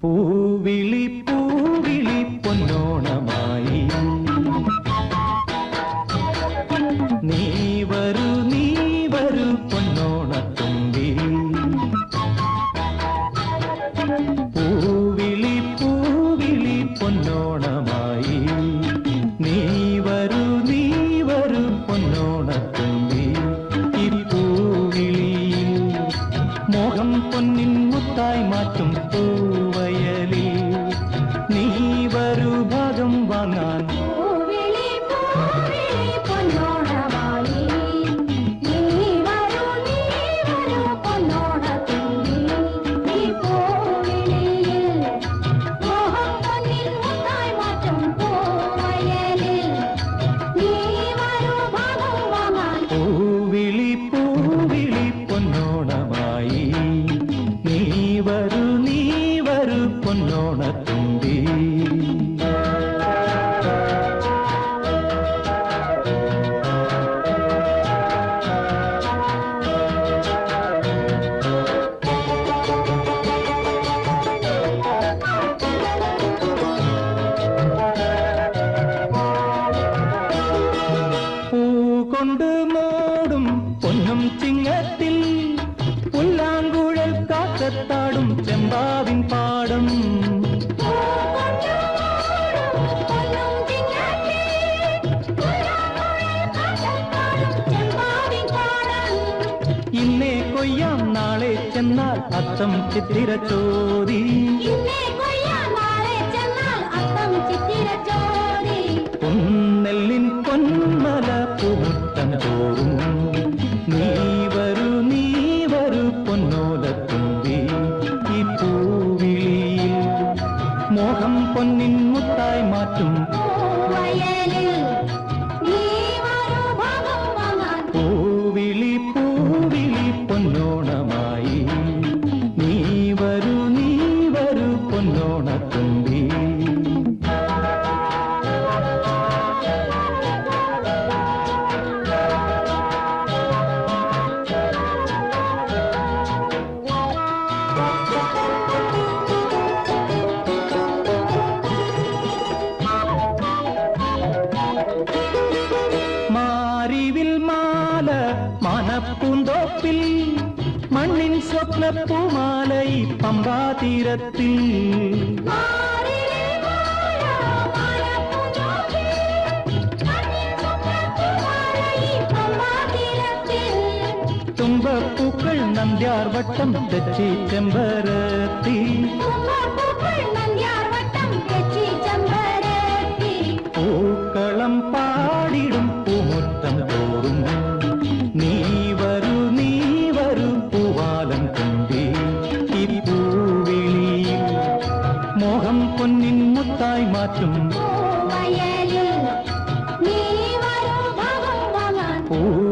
പൂവിളി പൂ പൊന്നോണമായി. നീ വരൂ നീ വരൂ പൊന്നോണത്തുമ്പി ഈ പൂവിളിയിൽ മോഹം പൊന്നിൻ മുത്തായി മാറ്റും പൂവയലിൽ. നീ വരൂ ഭാഗം വാങ്ങാൻ Ooh. காத்தாடும் செம்பாவின் பாடம். இன்னே கொய்யாம் நாளே சென்னால் அத்தம் சித்திர சோதி. പൊന്നിൻ മുത്തായി മാറ്റും. പൂവിളി பூந்தோப்பில் மண்ணின் சொப்ன பூமாலை பம்பா தீரத்தில் தும்பப்பூக்கள் நந்தியார் வட்டம் தெச்சி செம்பரத்தி மனம் பொன்னின் முத்தாய் மாற்றும் ஓ